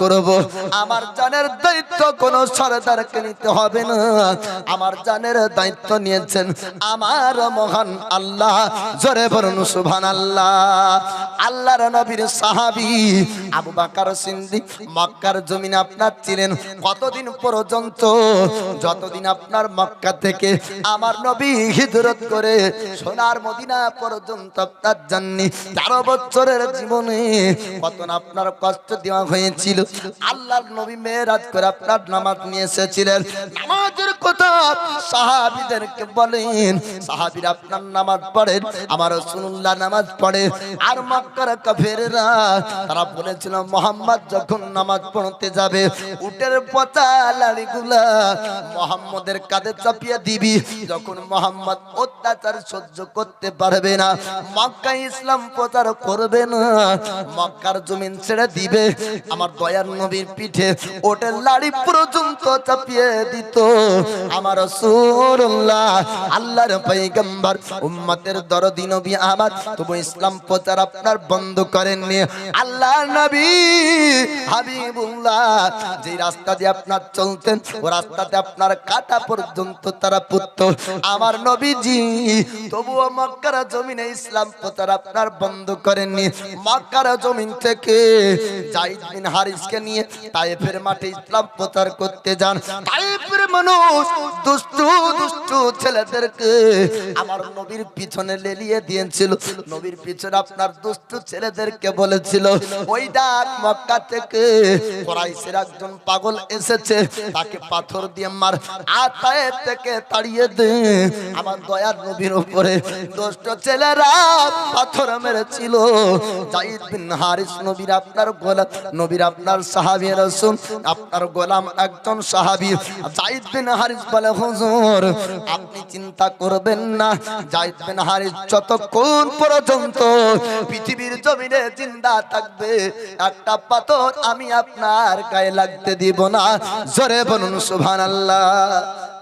করব। আমার জানের দায়িত্ব কোন নিতে হবে না। আমার জানের দায়িত্ব নিয়েছেন আমার মহান আল্লাহ। জোরে আল্লাহ আল্লাহর নবীর আবু মক্কার জমিনে আপনার ছিলেন কতদিন পর্যন্ত? যতদিন আপনার মক্কা থেকে আমার নবী হিজরত করে সোনার মদিনা পর্যন্ত আপনার জাননি। তেরো বছরের জীবনে কত আপনার কষ্ট দেওয়া হয়েছিল আল্লাহর নবী মেয়েরাজ করে আপনার নামাজ নিয়ে এসেছিলেন। নামাজের কথা সাহাবিদেরকে বলেন। সাহাবিরা আপনার নামাজ পড়েন, আমার রসুল্লাহ নামাজ পড়ে আর মক্কার কাফেররা, তারা বলেছিল, মোহাম্মদ যখন নামাজ পড়তে যাবে, উটের পচা লাড়িগুলা মোহাম্মদের কাঁধে চাপিয়ে দিবি। যখন মোহাম্মদ অত্যাচার সহ্য করতে পারবে না মক্কা ইসলাম প্রচার করবে না, মক্কার জমিন ছেড়ে দিবে। আমার দয়ার নবীর পিঠে ওটের লাড়ি পর্যন্ত চাপিয়ে দিত। আমার সুরুল্লাহ আল্লাহর পয়গম্বর, উম্মতের দরদি নবী আমার তবু ইসলাম প্রচার আপনার বন্ধ করেননি। আল্লাহ নবী হাবিবুল্লাহ, যে রাস্তা দিয়ে আপনার চলতেন, ও রাস্তাতে আপনার কাটা পর্যন্ত তারা পুত্র আমার নবীজি, তবুও মক্কার জমিনে ইসলাম প্রচার আপনার বন্ধ করেননি। মক্কার জমিন থেকে জাইদ বিন হারিসকে নিয়ে তায়েফের মাঠে ইসলাম প্রচার করতে যান। তায়েফের মানুষ দুষ্টু দুষ্টু ছেলেদেরকে আমার নবীর পিছনে লেলিয়ে দিয়েছিল। নবীর পিছনে আপনার দুষ্টু ছেলেদেরকে বলেছিল, ওই ডাক মক্কা থেকে কোরাইশের একজন পাগল এসেছে, তাকে পাথর দিয়ে মার। আতায় থেকে তাড়িয়ে দে। আমার দয়ার নবীর উপরে দুষ্ট ছেলেরা পাথর মেরেছিল। জাইদ বিন হারিস নবীর আপনার গোলাম নবীর আপনার সাহাবি রসুন আপনার গোলাম একজন সাহাবি জাইদ বিন হারিস বলে, হুজুর, আপনি চিন্তা করবেন না জাইদ বিন হারিস যতক্ষণ পর্যন্ত পৃথিবীর জমিনে জিন্দা থাকবে, একটা পাথর আমি আপনার গায়ে লাগতে দিব না। জোরে বলুন, সুবহানাল্লাহ।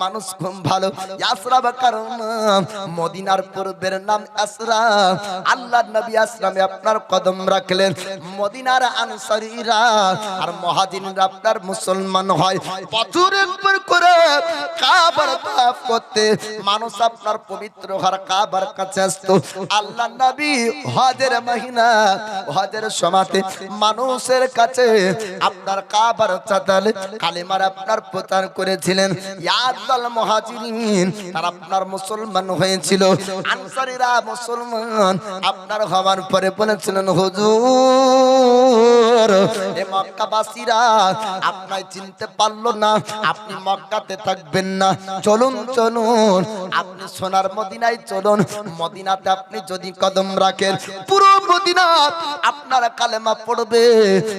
মানুষ আপনার কদম রাখলেন। মদিনার আনসারীরা আর মহাজিনরা আপনার মুসলমান হয়। করে কাবার করতে। মানুষ আপনার পবিত্র ঘর কাবার কাছে আসতো। আল্লাহ নবী হজের মহিনা, হজের সমাতে মানুষের কাছে আপনার কাবার চাদর কালিমার আপনার প্রচার করেছিলেন। ইয়াদাল মহাজিরিন, তার আপনার মুসলমান হয়েছিল। আনসারীরা মুসলমান, আপনার হওয়ার পরে বলেছিলেন, হুজুর এ চিনতে পারল না, আপনি মক্কাতে থাকবেন না। চলুন চলুন, আপনি সোনার মদিনায় চলুন। মদিনাতে আপনি যদি কদম রাখেন, পুরো মদিনা আপনার কালেমা পড়বে।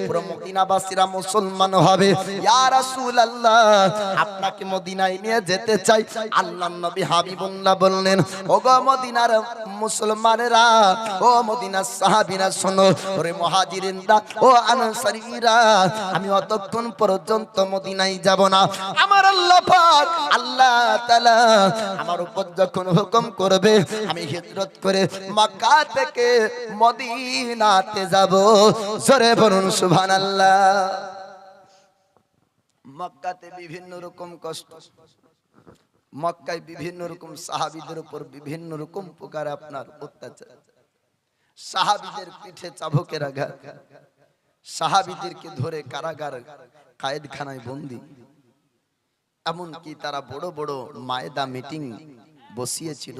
পুরো মদিনাবাসীরা মুসলমান হবে। আপনাকে মদিনায় নিয়ে যেতে চাই। আল্লাহর নবী হাবিবুল্লাহ বললেন, ওগো মদিনার মুসলমানেরা, ও মদিনার সাহাবীরা, শোনো, ওরে ও আনসারীরা আমি অতক্ষণ পর্যন্ত মদিনায় যাব না। আমার আল্লাহ পাক, আল্লাহ তাআলা আমার উপর যখন হুকুম করবে, আমি হিজরত করে মক্কা থেকে মদিনাতে যাব। জোরে বলুন সুবহানাল্লাহ। মক্কাতে বিভিন্ন রকম কষ্ট। মক্কায় বিভিন্ন রকম সাহাবীদের উপর বিভিন্ন রকম প্রকার আপনার অত্যাচার। সাহাবীদের পিঠে চাবকের আঘাত। সাহাবীদেরকে ধরে কারাগার কায়েদখানায় বন্দি। এমনকি তারা বড় বড় মায়েদা মিটিং বসিয়েছিল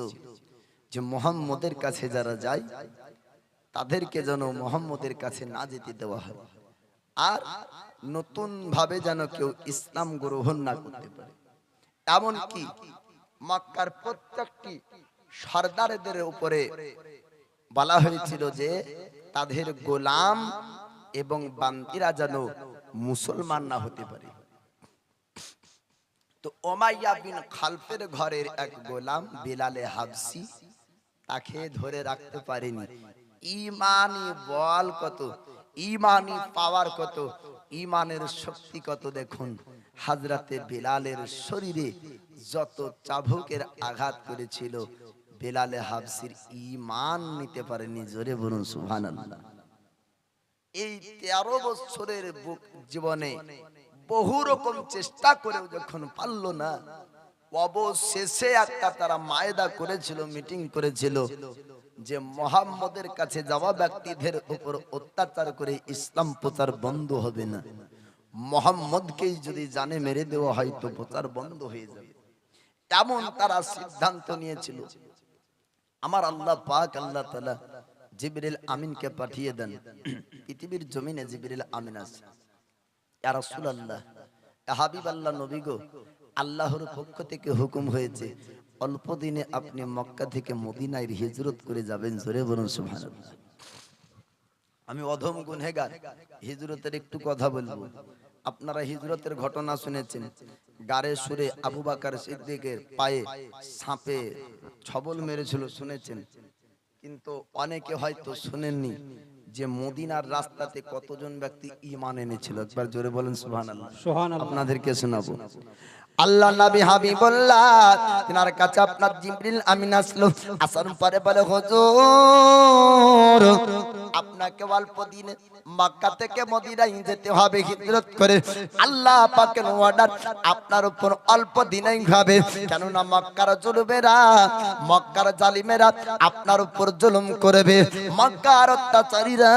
যে মোহাম্মদের কাছে যারা যায়, তাদেরকে যেন মোহাম্মদের কাছে না যেতে দেওয়া হয়। আর নতুন ভাবে যেন কেউ ইসলাম গ্রহণ না করতে পারে। এমনকি মক্কার প্রত্যেকটি সর্দারদের উপরে বলা হয়েছিল যে তাদের গোলাম এবং বান্দিরা যেন মুসলমান না হতে পারে। তো ওমাইয়া বিন খালফের ঘরের এক গোলাম বিলালে হাবসি তাকে ধরে রাখতে পারেনি। ইমানি বল কত, ইমানি পাওয়ার কত, ইমানের শক্তি কত দেখুন। হাজরাতে বিলালের শরীরে যত চাবুকের আঘাত করেছিল, বেলালে হাবসির ইমান নিতে পারেনি। জোরে বলুন, সুবহানাল্লাহ। এই তেরো বছরের জীবনে বহু রকম চেষ্টা করেও যখন পারল না, অবশেষে একটা তারা মায়দা করেছিল, মিটিং করেছিল যে মোহাম্মদের কাছে যাওয়া ব্যক্তিদের উপর অত্যাচার করে ইসলাম প্রচার বন্ধ হবে না। মোহাম্মদকেই যদি জানে মেরে দেওয়া হয় তো প্রচার বন্ধ হয়ে যাবে। এমন তারা সিদ্ধান্ত নিয়েছিল। আমার আল্লাহ পাক, আল্লাহ তালা জিবরিল আমিনকে পাঠিয়ে দেন। পৃথিবীর জমিনে জিবরিল আমিন আছে। রাসূলুল্লাহ, ইয়া হাবিব আল্লাহ নবী গো, আল্লাহর পক্ষ থেকে হুকুম হয়েছে, অল্প দিনে আপনি মক্কা থেকে মদিনায় হিজরত করে যাবেন। জোরে বলুন, সুবহানাল্লাহ। আমি অধম গুনহেগার, হিজরতের একটু কথা বলব। আপনারা হিজরতের ঘটনা শুনেছেন, গারে সুরে আবু বাকার সিদ্দিকের পায়ে সাপে ছবল মেরেছিল, শুনেছেন? কিন্তু অনেকে হয়তো শুনেননি যে মদিনার রাস্তাতে কতজন ব্যক্তি ইমান এনেছিল। একবার জোরে বলেন সুবহানাল্লাহ। আপনাদেরকে শোনাবো। আল্লাহ নবী হাবিবুল্লাহ, তিনার কাছে আপনার জিবরিল আমিন আসলো। আসার পরে বলে, হুজুর, আপনাকে অল্প দিনে মক্কা থেকে মদিনায় যেতে হবে, হিজরত করে। আল্লাহ পাকের অর্ডার আপনার উপর অল্প দিনেই হবে। কেননা মক্কার জুলুমেরা, মক্কার জালিমেরা আপনার উপর জুলুম করবে। মক্কার অত্যাচারীরা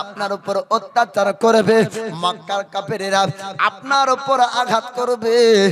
আপনার উপর অত্যাচার করবে। মক্কার কাফেরেরা আপনার উপর আঘাত করবে।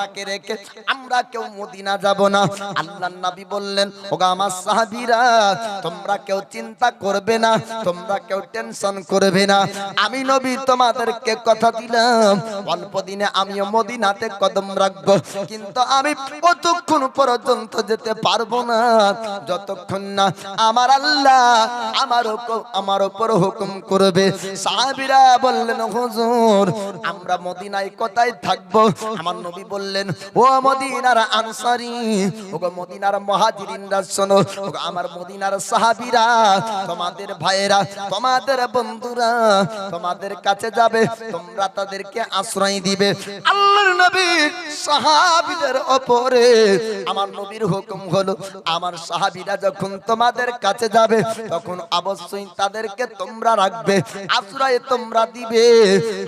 আপনাকে রেখে আমরা কেউ মদিনা যাব না। আল্লাহ নবী বললেন, ওগো আমার সাহাবীরা, তোমরা কেউ চিন্তা করবে না, তোমরা কেউ টেনশন করবে না। আমি নবী তোমাদেরকে কথা দিলাম, অল্প দিনে আমিও মদিনাতে কদম রাখব। কিন্তু আমি কতক্ষণ পর্যন্ত যেতে পারব না, যতক্ষণ না আমার আল্লাহ আমার আমার উপর হুকুম করবে। সাহাবীরা বললেন, হুজুর, আমরা মদিনায় কোথায় থাকব? আমার নবী বললেন ও মদিনার আনসারি ও গো মদিনার মহাজিরিনরা শোনো ও আমার মদিনার সাহাবীরা, তোমাদের ভাইয়েরা, তোমাদের বন্ধুরা, তোমাদের কাছে যাবে, তোমরা তাদেরকে আশ্রয় দিবে। আল্লাহর নবী সাহাবীদের উপরে আমার নবীর হুকুম হলো, আমার সাহাবীরা যখন তোমাদের কাছে যাবে, তখন অবশ্যই তাদেরকে তোমরা রাখবে, আশ্রয় তোমরা দিবে।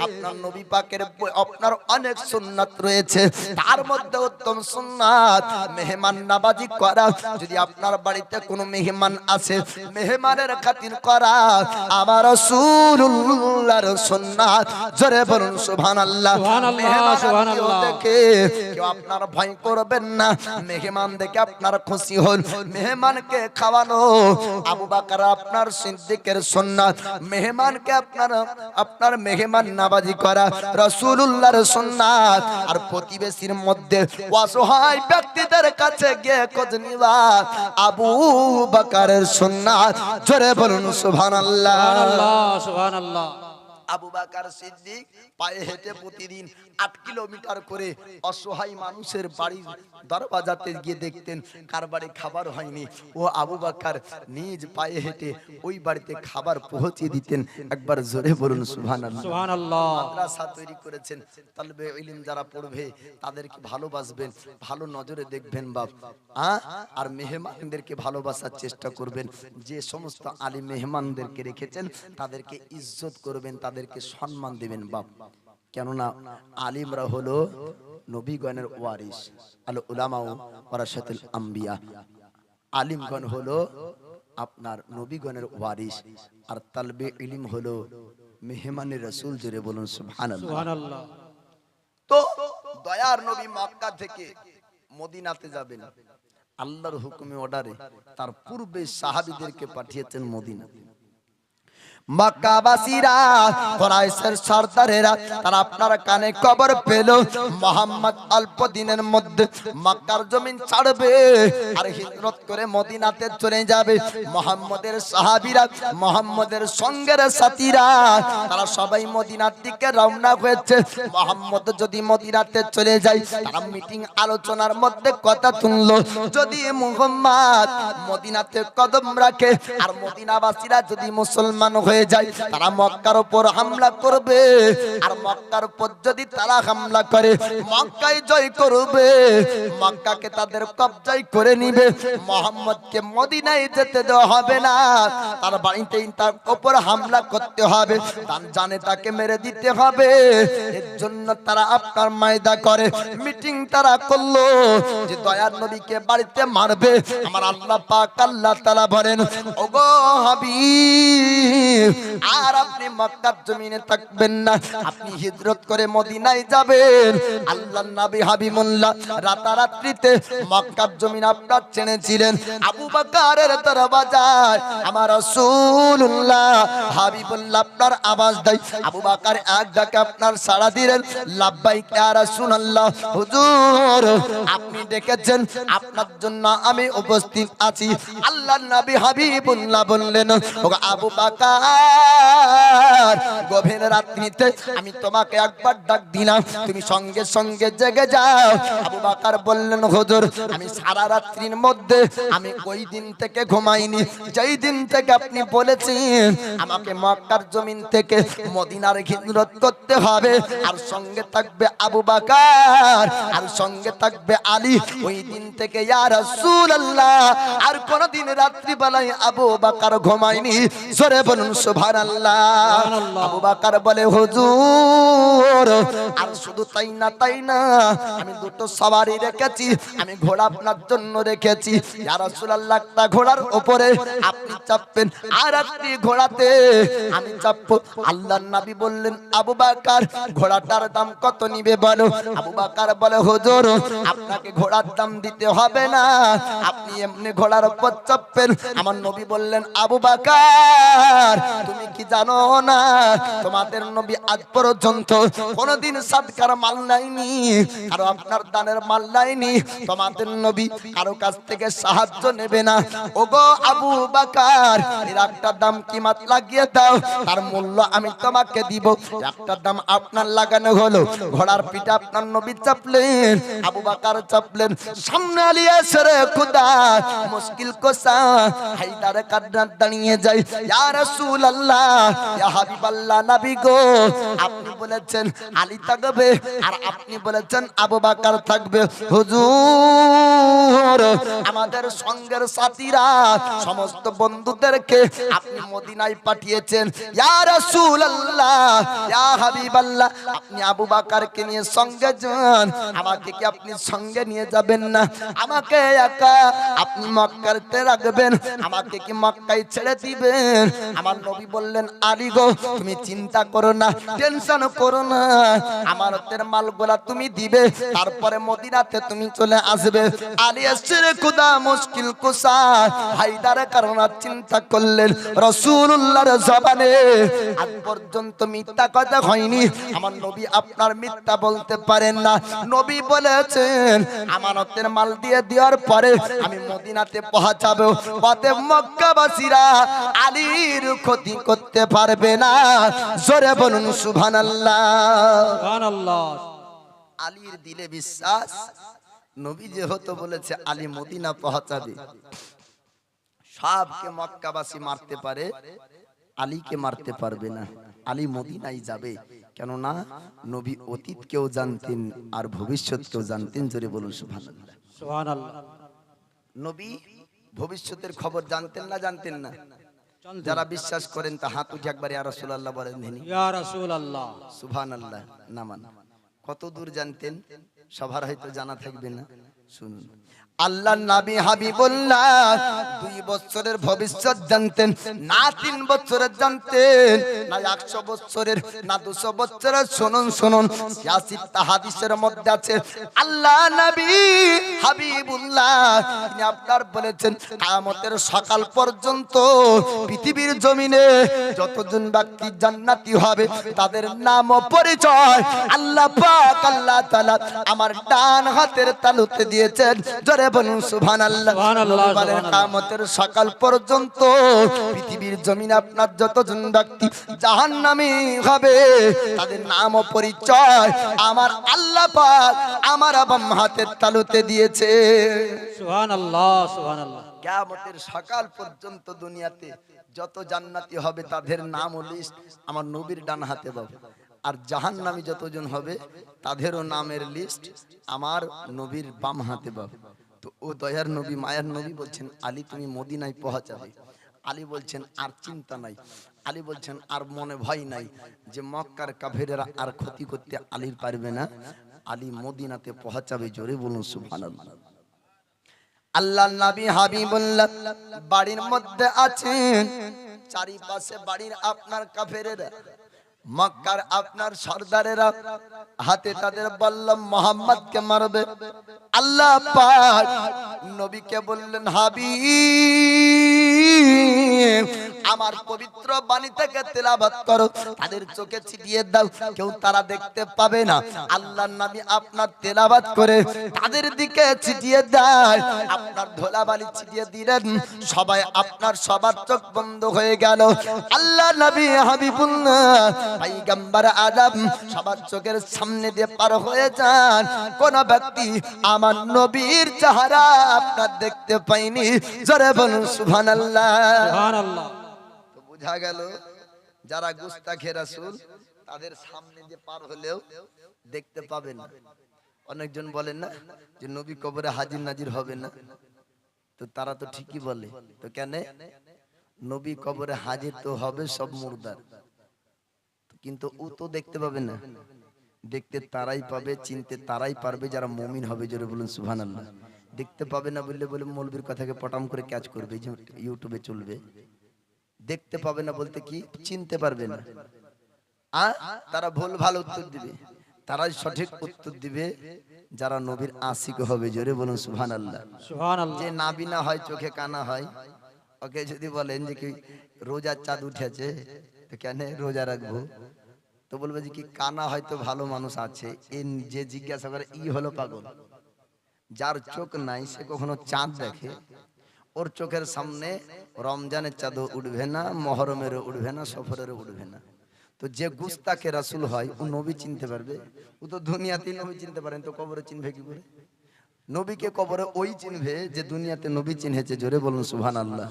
আপনার নবী পাকের আপনার অনেক সুন্নাত রয়েছে তার মধ্যে উত্তম সুন্নাত। মেহমান নাবাজি করা যদি আপনার বাড়িতে কোনো মেহমান আছে মেহমানের খাতির করা আমার রাসূলুল্লাহর সুন্নাত। জোরে বলুন সুবহানাল্লাহ। সুবহানাল্লাহ, সুবহানাল্লাহ। দেখে কেউ আপনার ভয় করবেন না। মেহমান দেখে আপনার খুশি হন। মেহমানকে খাওয়ানো আবু বাকার আপনার সিদ্দিকের সুন্নাত। মেহমানকে আপনার আপনার মেহমান নাবাজি করা রাসূলুল্লাহর সুন্নাত। আর প্রতিবেশীর মধ্যে অসহায় ব্যক্তিদের কাছে গিয়ে খোঁজ নিবা। আবু বাকারের সুন্নাত। জোরে বলুন সুবহানাল্লাহ। সুবহানাল্লাহ সুবহানাল্লাহ। আবু বাকার সিদ্দিক পায়ে হেঁটে প্রতিদিন আট কিলোমিটার করে অসহায় মানুষের বাড়ির দরবাজাতে গিয়ে দেখতেন কার বাড়ি খাবার হয়নি। ও আবু বাকার নিজ পায়ে হেঁটে ওই বাড়িতে খাবার পৌঁছে দিতেন। একবার জোরে বলুন সুবহানাল্লাহ। মাদ্রাসা তৈরি করেছেন। তালবে ইলম যারা পড়বে তাদেরকে ভালোবাসবেন ভালো নজরে দেখবেন বাপ। আর মেহমানদেরকে ভালোবাসার চেষ্টা করবেন। যে সমস্ত আলী মেহমানদেরকে রেখেছেন তাদেরকে ইজ্জত করবেন তাদেরকে সম্মান দিবেন বাপ। কেননা আলিমরা হলো নবীগণের ওয়ারিস আল উলামাও ওয়ারাসাতুল আম্বিয়া। আলিমগণ হলো আপনার নবীগণের ওয়ারিস আর তালবে ইলিম হলো মেহমানের রসুল জুড়ে বলুন সুবহানাল্লাহ। তো দয়ার নবী মক্কা থেকে মদিনাতে যাবেন। আল্লাহর হুকুমে অর্ডারে তার পূর্বে সাহাবীদেরকে পাঠিয়েছেন মদিনাতে। তারা তারা সবাই মদিনার দিকে রওনা হয়েছে। মোহাম্মদ যদি মদিনাতে চলে যায়, তারা মিটিং আলোচনার মধ্যে কথা তুললো। যদি মুহাম্মদ মদিনাতে কদম রাখে, আর মদিনাবাসীরা যদি মুসলমান হয়ে যায়, তারা মক্কার উপর হামলা করবে। আর মক্কার উপর যদি তারা হামলা করে, মক্কায় জয় করবে। মক্কাকে তাদের কবজায় করে নিবে। মোহাম্মদকে মদিনায় যেতে দেওয়া হবে না। তার বাড়িতেই তার উপর হামলা করতে হবে। তার জানে তাকে মেরে দিতে হবে। এর জন্য তারা আপনার মায়দা করে। মিটিং তারা করল যে দয়ার নবীকে বাড়িতে মারবে। আমার আল্লাহ পাক আল্লাহ তাআলা বলেন, ওগো হাবিব আর আপনি মক্কার জমিনে থাকবেন না। আপনি হিজরত করে মদিনায় যাবেন। আল্লাহর নবী হাবিবুল্লাহ রাতারাত্রিতে মক্কার জমিন আপনার চেনেছিলেন। আবু বকরের দরবাজায় আমার রাসূলুল্লাহ হাবিবুল্লাহ আপনার আওয়াজ দেয়। আবু বকর এক ডাকে আপনার সাড়া দিলেন, লাব্বাইক ইয়া রাসূলুল্লাহ, হুজুর, আপনি ডেকেছেন, আপনার জন্য আমি উপস্থিত আছি। আল্লাহর নবী হাবিবুল্লাহ বললেন, ওগো আবু বকর গভীর রাত্রিতে আমি তোমাকে একবার ডাক দিলাম। তুমি সঙ্গে সঙ্গে জেগে যাও। আবু বকর বললেন আমি সারা রাত্রির মধ্যে আমি ওই দিন থেকে ঘুমাইনি। যেই দিন থেকে আপনি বলেছেন আমাকে মক্কার জমিন থেকে মদিনার হিজরত করতে হবে, আর সঙ্গে থাকবে আবু বাকার, আর সঙ্গে থাকবে আলী। ওই দিন থেকে ইয়া রাসূলুল্লাহ, আর কোনদিন রাত্রি বেলায় আবু বাকার ঘুমায়নি। জোরে বলুন সুবহানাল্লাহ। আবু বাকার বলে হুজুর আর শুধু তাই না তাই না আমি দুটো সওয়ারি রেখেছি আমি ঘোড়া আপনার জন্য রেখেছি। রাসূলুল্লাহ একটা ঘোড়ার উপরে আপনি চাপবেন আর আপনি ঘোড়াতে আমি চাপবো। আল্লাহর নবী বললেন আবু বাকার ঘোড়াটার দাম কত নিবে বলো? আবু বাকার বলে হুজুর আপনাকে ঘোড়ার দাম দিতে হবে না আপনি এমনি ঘোড়ার উপর চাপবেন। আমার নবী বললেন আবু বাকার তুমি কি জানো না? তোমাদের নবী আজ পর্যন্ত কোনোদিন সাদকার মাল নাইনি, কারও আপনার দানের মাল নাইনি। তোমাদের নবী কারও কাছ থেকে সাহায্য নেবে না। ওগো আবু বাকার, এর একটা দাম কিমাত লাগিয়ে দাও, তার মূল্য আমি তোমাকে দিব। একটা দাম আপনার লাগানো হলো। ঘোড়ার পিঠে আপনার নবী চাপলেন, আবু বাকার চাপলেন। সামনে আলিয়া সরে খুদা, মুশকিল কোসা হাইদার কান্না দাঁড়িয়ে যায়। ইয়া বাকার সমস্ত বন্ধুদেরকে আপনি মদিনায় পাঠিয়েছেন। আপনি আবু বাকারকে নিয়ে সঙ্গে যান। আমাকে কি আপনি সঙ্গে নিয়ে যাবেন না? আমাকে একা আপনি মক্কাতে রাখবেন। আমাকে কি মক্কায় ছেড়ে দিবেন? আমার নবী বললেন, আলী গো, তুমি চিন্তা করো না, টেনশন করো না। আমানতের মালগুলা তুমি দিবে, তারপরে মদিনাতে তুমি চলে আসবে। আলী এসের খুদা মুশকিল কুসা। হায়দারের কারণে চিন্তা করলেন রসুল্লাহর জবানে। আজ পর্যন্ত মিথ্যা কথা হয়নি। আমার নবী আপনার মিথ্যা বলতে পারেন না। নবী বলেছেন, আমানতের মাল দিয়ে দেওয়ার পরে আমি মদিনাতে পৌঁছাবো। পথে মক্কাবাসীরা আলীর ক্ষতি করতে পারবে না। জোরে বলুন সুভান সুবহানাল্লাহ। আলীর দিলে বিশ্বাস নবী যেহেতু বলেছে আলী মদিনা পৌঁছাবে। সবকে মক্কাবাসী মারতে পারে আলীকে মারতে পারবে না। আলী মদিনাই যাবে। কেননা নবী অতীতকেও জানতেন আর ভবিষ্যৎ ভবিষ্যৎকেও জানতেন। জোরে বলুন সুবহানাল্লাহ। সুবহানাল্লাহ। নবী ভবিষ্যতের খবর জানতেন না জানতেন না। যারা বিশ্বাস করেন তা হাত উঠে একবার ইয়া রাসূলুল্লাহ বলেন ইয়া রাসূলুল্লাহ সুবহানাল্লাহ নামান। কত দূর জানতেন? সবার হয়তো জানা থাকবে না। শুনুন। আল্লাহ নাবি হাবিবুল্লাহ দুই বছরের ভবিষ্যৎ জানতেন, না তিন বছরের জানতেন, না একশো বছরের, না দুশো বছরের। শুনুন শুনুন ইয়াসিফ হাদিসের মধ্যে আছে, আল্লাহ নবী হাবিবুল্লাহ, তিনি আপনার বলেছেন সকাল পর্যন্ত পৃথিবীর জমিনে যতজন ব্যক্তি জান্নাতি হবে, তাদের নাম পরিচয়। আল্লাহ আল্লাহ আমার ডান হাতের তালুতে দিয়েছেন। জোরে বলুন সুবহানাল্লাহ। সুবহানাল্লাহ, বলেন সুবহানাল্লাহ। কিয়ামতের সকাল পর্যন্ত পৃথিবীর জমিনে আপনার যতজন ব্যক্তি জাহান্নামী হবে তাদের নাম ও পরিচয় আমার আল্লাহ পাক আমার বাম হাতের তালুতে দিয়েছে। সুহান আল্লাহ কিয়ামতের সকাল পর্যন্ত দুনিয়াতে যত জান্নাতি হবে তাদের নাম ও লিস্ট আমার নবীর ডান হাতে পাবে। আর জাহান্নামী যতজন হবে, তাদেরও নামের লিস্ট আমার নবীর বাম হাতে পাবে তো ও দয়ার নবী, মায়ার নবী বলছেন, আলী, তুমি মদিনায় পৌঁছাবে। আলী বলছেন, আর চিন্তা নাই। আলী বলছেন, আর মনে ভয় নাই যে মক্কার কাফেরেরা আর ক্ষতি করতে আলীর পারবে না। আলী মদিনাতে পৌঁছাবে, জোরে বলুন, সুবহানাল্লাহ। আল্লাহ নবী হাবিবুল্লাহ বাড়ির মধ্যে আছেন, চারিপাশে বাড়ির আপনার কাফেরেরা মক্কার আপনার সর্দারেরা হাতে তাদের বললাম মোহাম্মদকে মারবে। আল্লাহ নবীকে বললেন, হাবিব, আমার পবিত্র বাণী থেকে তেলাবাত করো। তাদের চোখে ছিটিয়ে দাও, কেউ তারা দেখতে পাবে না। আল্লাহ নবী আপনার তেলাবাত করে তাদের দিকে ছিটিয়ে দেয়। আপনার ধোলা ধোলাবালি ছিটিয়ে দিলেন, সবাই আপনার সবার চোখ বন্ধ হয়ে গেল। আল্লাহ নবী হাবিবুল্লাহ পয়গম্বর আদম সবার চোখের সামনে দিয়ে পার হয়ে যান। কোন ব্যক্তি আমার নবীর চেহারা আপনার দেখতে পাইনি জোরে বলুন সুবহানাল্লাহ। তো বোঝা গেল যারা গুস্তাখে রাসূল তাদের সামনে দিয়ে পার হলেও দেখতে পাবেন না। অনেকজন বলেন না যে নবী কবরে হাজির নাজির হবে না। তো তারা তো ঠিকই বলে। তো কেন? নবী কবরে হাজির তো হবে সব মুর্দার। কিন্তু ও তো দেখতে পাবে না। দেখতে তারাই পাবে চিনতে তারাই পারবে যারা মমিন হবে জোরে বলুন সুবহানাল্লাহ। দেখতে পাবে না বললে বলে মৌলবীর কথাকে পটাম করে ক্যাচ করবে ইউটিউবে চলবে। দেখতে পাবে না বলতে কি? চিনতে পারবে না। আ তারা ভুল ভালো উত্তর দিবে। তারাই সঠিক উত্তর দিবে যারা নবীর আশিক হবে জোরে বলুন সুহান আল্লাহ যে নাবিনা হয় চোখে কানা হয় ওকে যদি বলেন যে কি রোজার চাঁদ উঠেছে কেন রোজা রাখব? তো বলবে যে কি কানা হয়তো ভালো মানুষ আছে। এ যে জিজ্ঞাসা করে, ই হলো পাগল। যার চোখ নাই, সে কখনো চাঁদ দেখে। ওর চোখের সামনে রমজানের চাঁদও উঠবে না, মহরমেরও উঠবে না, সফরেরও উঠবে না। তো যে গুস্তাকে রাসুল হয়, ও নবী চিনতে পারবে। ও তো দুনিয়াতেই নবী চিনতে পারেন, তো কবরে চিনবে কি করে? নবীকে কবরে ওই চিনবে যে দুনিয়াতে নবী চিনেছে জোরে বলুন সুহান আল্লাহ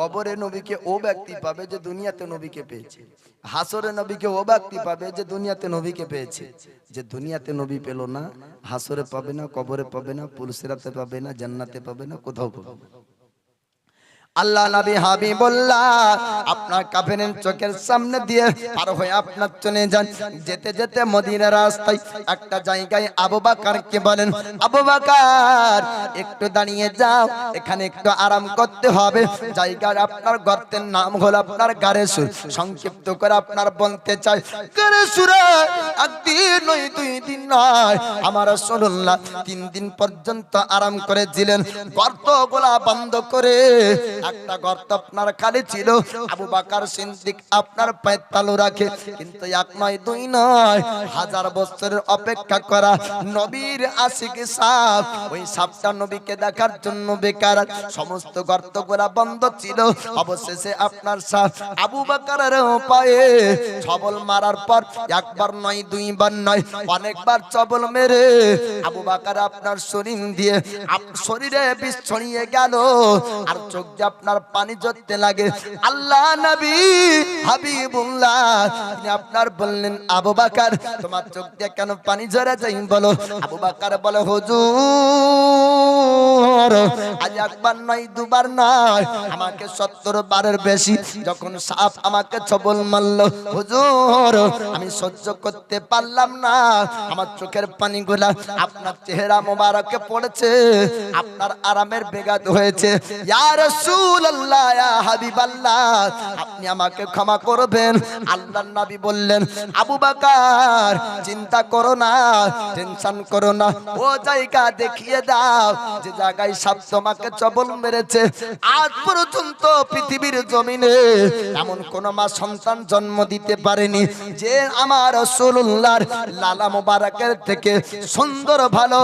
কবরে নবীকে ও ব্যক্তি পাবে যে দুনিয়াতে নবীকে পেয়েছে। হাসরে নবীকে ও ব্যক্তি পাবে যে দুনিয়াতে নবীকে পেয়েছে। যে দুনিয়াতে নবী পেল না হাসরে পাবে না কবরে পাবে না পুলিশেরাতে পাবে না জান্নাতে পাবে না কোথাও পাবে না। আল্লাহ নবী হাবিবুল্লাহ আপনার কাফেরের চোখের সামনে দিয়ে পার হয়ে আপনার চলে যান। যেতে যেতে মদিনার রাস্তায় একটা জায়গায় আবু বলেন, আবু একটু দাঁড়িয়ে যাও, এখানে একটু আরাম করতে হবে। জায়গার আপনার গর্তের নাম হলো আপনার গারেসুর সংক্ষিপ্ত করে আপনার বলতে চাই গারেসুরে একদিন নয়, দুই দিন নয়, আমার রাসূলুল্লাহ তিন দিন পর্যন্ত আরাম করেছিলেন গর্ত গোলা বন্ধ করে একটা গর্ত আপনার খালি ছিল। আবু বাকার সিদ্দিক আপনার পায়ে তালু রাখে, কিন্তু এক নয়, দুই নয়, হাজার বছরের অপেক্ষা করা নবীর আশিক সাপ, ওই সাপটা নবীকে দেখার জন্য বেকার। সমস্ত গর্ত গোলা বন্ধ ছিল, অবশেষে আপনার সাপ আবু বাকারের পায়ে ছবল মারার পর একবার নয়, দুইবার নয়, অনেকবার চবল মেরে আবু বাকার আপনার শরীর দিয়ে শরীরে বিষ ছড়িয়ে গেল। আর চোখ দিয়ে আপনার পানি জড়তে লাগে। আল্লাহ নবী হাবিবুল্লাহ, তিনি আপনার বললেন, আবু বাকার, তোমার চোখ দিয়ে কেন পানি ঝরে যাই বলো? আবু বাকার বলে, হুজুর, আজ একবার নয়, দুবার নয়, আমাকে সত্তর বারের বেশি যখন সাপ আমাকে ছবল মারল। হুজুর, আমি সহ্য করতে পারলাম না। আমার চোখের পানিগুলা আপনার চেহারা মোবারকে পড়েছে, আপনার আরামের বেগাত হয়েছে। ইয়া রাসূলুল্লাহ ইয়া হাবিবাল্লাহ আপনি আমাকে ক্ষমা করবেন। আল্লাহর নবী বললেন, আবু বকর, চিন্তা করো না, টেনশন করো না। ও জায়গা দেখিয়ে দাও, যে জায়গায় তোমাকে চবল মেরেছে। আজ পর্যন্ত পৃথিবীর জমিনে এমন কোন মা সন্তান জন্ম দিতে পারেনি, যে আমার রসুল্লাহর লালা মোবারকের থেকে সুন্দর, ভালো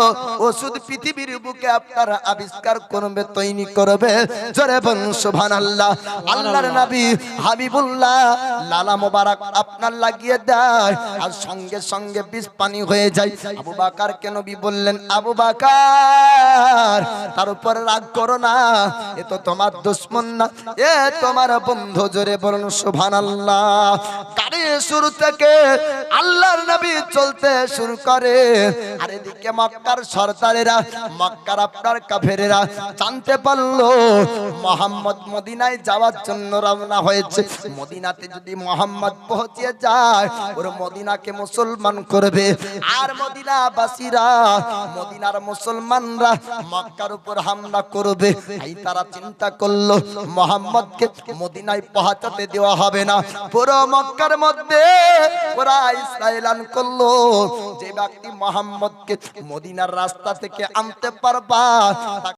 ওষুধ পৃথিবীর বুকে আপনারা আবিষ্কার করবে, তৈরি করবে। জোরে বলুন সুবহানাল্লাহ। আল্লাহর নবী হাবিবুল্লাহ, লালা মোবারক আপনার লাগিয়ে দেয়, আর সঙ্গে সঙ্গে বিষ পানি হয়ে যায়। আবু বাকার কে নবী বললেন, আবু বাকার, তার উপর রাগ করো না, এ তো তোমার দুশ্মন না, এ তোমার বন্ধু। জোরে বলুন, সুবহানাল্লাহ। গাড়ি শুরু থেকে আল্লাহর নবী চলতে শুরু করে। আর এদিকে মক্কার সর্দারেরা, মক্কার আপনার কাফেরেরা জানতে পারল, মোহাম্মদ মদিনায় যাওয়ার জন্য রওনা হয়েছে। মদিনাতে যদি মোহাম্মদ পৌঁছে যায়, ওর মদিনাকে মুসলমান করবে। আর মদিনাবাসীরা, মদিনার মুসলমানরা মক্কার উপর হামলা করবে। এই তারা চিন্তা করল, মোহাম্মদকে মদিনায় পৌঁছাতে দেওয়া হবে না। পুরো মক্কার মধ্যে ওরা ইসরায়েলান করল। যে ব্যক্তি মোহাম্মদকে মদিনার রাস্তা থেকে আনতে পারবা